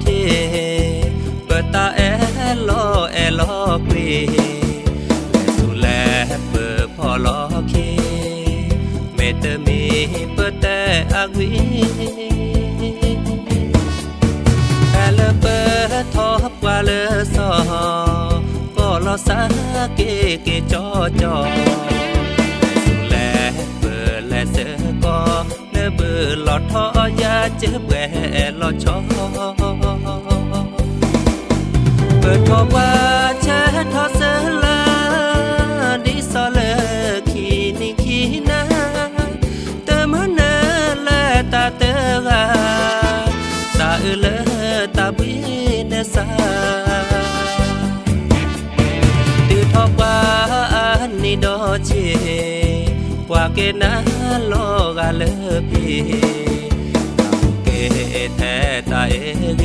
เทเปิดตาแอลอแอลอเกและสุแลเปิดพอลอเคเมเตมีเปิดแต่อักวีแอลเปิดทอบกว่าเลสอก็ลอสาเกเกจอจอสุแลเปิดแลเสกอเนเบอลอทอยาเจ็บแหวลอดชอ ดกอบว่าเชทอเสลาดิสอเลขีนิขีนาเตมืนเลตาเตอาสาเอเลตาบีเนสาตื่ทอบว่าอันนี้ดอเจกว่าเกนาโอกาเลพีเกแทตาเอเก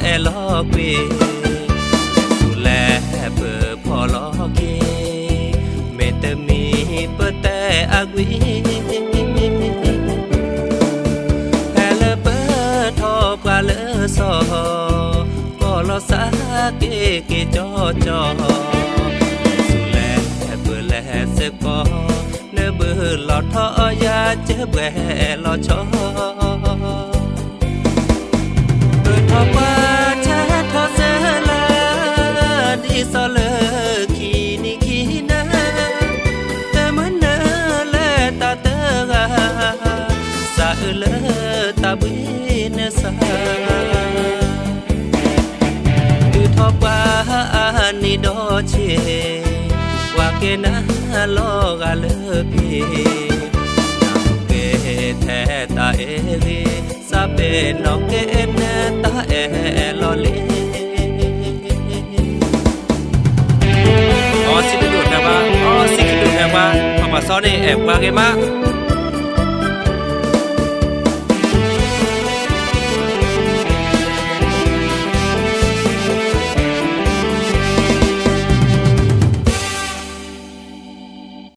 แอลอกเวสุแลเปิดพอลอกเกเมตมีเปิดแต่อากวีแอลเปิดทอบว่าเลสอก็ลอสาเกเกจอจอสุแลเบอแลเสกอเนเบอหลอดทอยาเจ็บแหวหลอดชอ สาเอเลตาบินสาคือทอบว่าอันนี้ดอเชว่าเกนะโลกาเลพีเกแท้ตาเ